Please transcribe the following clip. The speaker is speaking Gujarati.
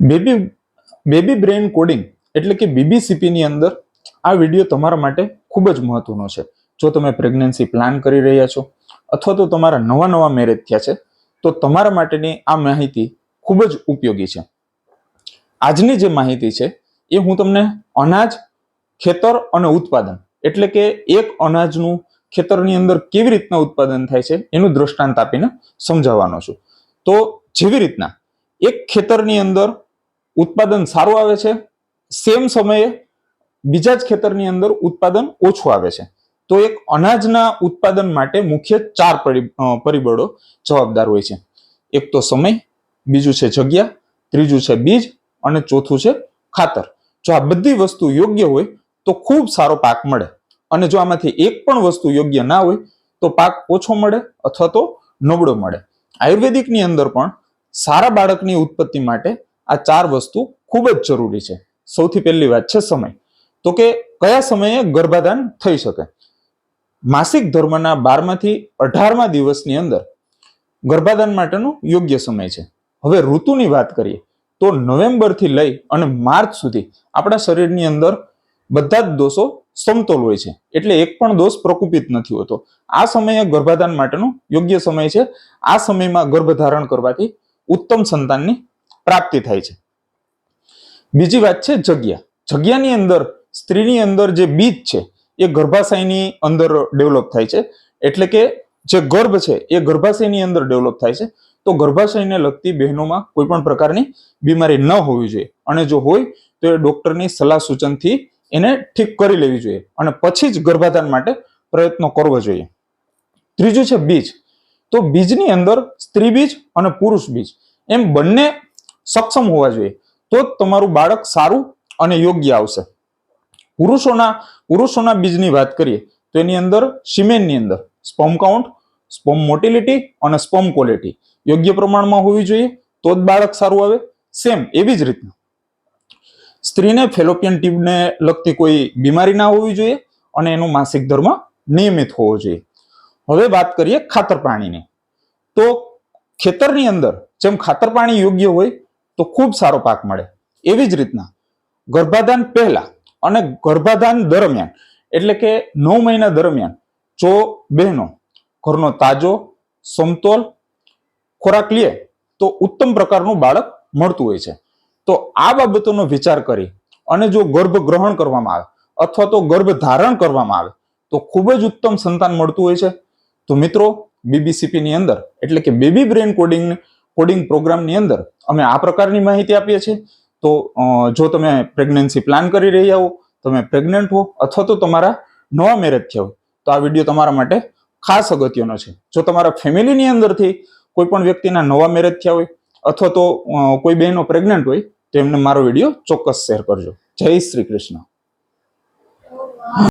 બેબી બેબી બ્રેઇન કોડિંગ એટલે કે બીબીસીપીની અંદર આ વીડિયો તમારા માટે ખૂબ જ મહત્વનો છે. જો તમે પ્રેગ્નન્સી પ્લાન કરી રહ્યા છો અથવા તો તમારા નવા નવા મેરેજ થયા છે, તો તમારા માટેની આ માહિતી ખૂબ જ ઉપયોગી છે. આજની જે માહિતી છે, એ હું તમને અનાજ, ખેતર અને ઉત્પાદન એટલે કે એક અનાજનું ખેતરની અંદર કેવી રીતના ઉત્પાદન થાય છે, એનું દ્રષ્ટાંત આપીને સમજાવવાનો છું. તો જેવી રીતના એક ખેતરની અંદર ઉત્પાદન સારું આવે છે સેમ સમયે બીજા જ ખેતરની અંદર ઉત્પાદન ઓછું આવે છે. તો એક અનાજના ઉત્પાદન માટે મુખ્ય ચાર પરિ- પરિબળો જવાબદાર હોય છે. એક તો સમય, બીજું છે જગ્યા, ત્રીજું છે બીજ અને ચોથું છે ખાતર. જો આ બધી વસ્તુ યોગ્ય હોય તો ખૂબ સારો પાક મળે. અને જો આમાંથી એક પણ વસ્તુ યોગ્ય ના હોય તો પાક ઓછો મળે અથવા તો નબળો મળે. આયુર્વેદિકની અંદર પણ સારા બાળકની ઉત્પત્તિ માટે આ ચાર વસ્તુ ખૂબ જ જરૂરી છે. સૌથી પહેલી વાત છે સમય. તો કે કયા સમયે ગર્ભાધાન થઈ શકે? માસિક ધર્મના બારમાંથી અઢારમા દિવસની અંદર ગર્ભાધાન માટેનો યોગ્ય સમય છે. હવે ઋતુની વાત કરીએ તો નવેમ્બરથી લઈ અને માર્ચ સુધી આપણા શરીરની અંદર બધા જ દોષો સમતોલ હોય છે. એટલે એક પણ દોષ પ્રકુપિત નથી હોતો. આ સમયે ગર્ભાધાન માટેનો યોગ્ય સમય છે. આ સમયમાં ગર્ભધારણ કરવાથી ઉત્તમ સંતાનની પ્રાપ્તિ થાય છે. બીજી વાત છે જગ્યા. જગ્યાની અંદર, સ્ત્રીની અંદર જે બીજ છે, એ ગર્ભાશયની અંદર ડેવલપ થાય છે. એટલે કે જે ગર્ભ છે, એ ગર્ભાશયની અંદર ડેવલપ થાય છે. તો ગર્ભાશયને લગતી બહેનોમાં કોઈ પણ પ્રકારની બીમારી ન હોવી જોઈએ. અને જો હોય, તો એ ડોક્ટરની સલાહ સૂચનથી એને ઠીક કરી લેવી જોઈએ. અને પછી જ ગર્ભાધાન માટે પ્રયત્નો કરવો જોઈએ. ત્રીજું છે બીજ. તો બીજની અંદર સ્ત્રી બીજ અને પુરુષ બીજ. એમ બંને સક્ષમ હોવા જોઈએ, તો જ તમારું બાળક સારું અને યોગ્ય આવશે. પુરુષોના પુરુષોના બીજની વાત કરીએ, તો એની અંદર સિમેનની અંદર સ્પમ કાઉન્ટ સ્પમ મોટિલિટી અને સ્પમ ક્વોલિટી યોગ્ય પ્રમાણમાં હોવી જોઈએ, તો જ બાળક સારું આવે. સેમ એવી જ રીતના. સ્ત્રીને ફેલોપિયન ટ્યુબને લગતી કોઈ બીમારી ના હોવી જોઈએ અને એનું માસિક ધર્મ નિયમિત હોવો જોઈએ. હવે વાત કરીએ ખાતર પાણીની. તો ખેતરની અંદર જેમ ખાતર પાણી યોગ્ય હોય તો ખૂબ સારો પાક મળે. એવી જ રીતના ગર્ભાધાન પહેલા અને ગર્ભાધાન દરમિયાન, એટલે કે નવ મહિના દરમિયાન, જો બહેનો ઘરનો તાજો, સમતોલ ખોરાક લે, તો ઉત્તમ પ્રકારનું બાળક મળતું હોય છે. તો આ બાબતોનો વિચાર કરી અને જો ગર્ભ ગ્રહણ કરવામાં આવે અથવા તો ગર્ભ ધારણ કરવામાં આવે, તો ખૂબ જ ઉત્તમ સંતાન મળતું હોય છે. તો મિત્રો બીબીસીપીની અંદર, એટલે કે બેબી બ્રેન કોડિંગ કોડિંગ પ્રોગ્રામની અંદર અમે આ પ્રકારની માહિતી આપીએ છીએ. તો જો તમે પ્રેગ્નન્સી પ્લાન કરી રહ્યા હો, તમે પ્રેગ્નન્ટ હો અથવા તો તમારા નવા મેરેજ થયા હોય, તો આ વીડિયો તમારા માટે ખાસ અગત્યનો છે. જો તમારા ફેમિલીની અંદરથી કોઈ પણ વ્યક્તિના નવા મેરેજ થયા હોય અથવા તો કોઈ બહેનો પ્રેગ્નન્ટ હોય, તો એમને મારો વીડિયો ચોક્કસ શેર કરજો. જય શ્રી કૃષ્ણ.